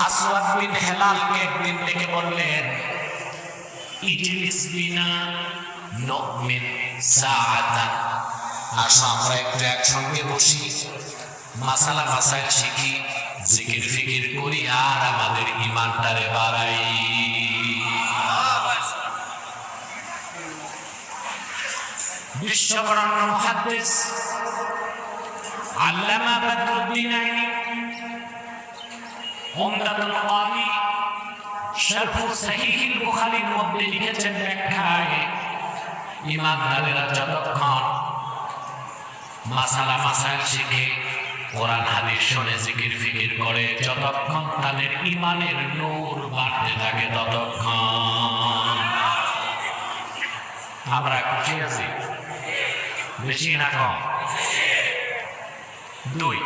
আসওয়াদ বিন হেলালকে একদিন ডেকে বললেন, ইজলিস বিনা নমিন সাআতান আসো, আমরা একটু একসঙ্গে বসি। মাসালা মাসাইল শিখি, জিকির ফিকির করি, আর আমাদের ইমানটারে বাড়াই। বিশ্ববরণ্য মহাদ্দেশ আল্লামা বদরুদ্দিন আইনি উমদাতুল কারি শরফ সহিহুল বুখারীর মধ্যে লিখেছেন ব্যাখ্যায় যতক্ষণ মাসালা মাসাইল শিখে, কোরআন হাদিস শুনে জিকির ফিকির করে, যতক্ষণ তাদের ইমানের নূর বাড়তে থাকে ততক্ষণ। আমরা খুশি আছি? বেশি না কম? দুই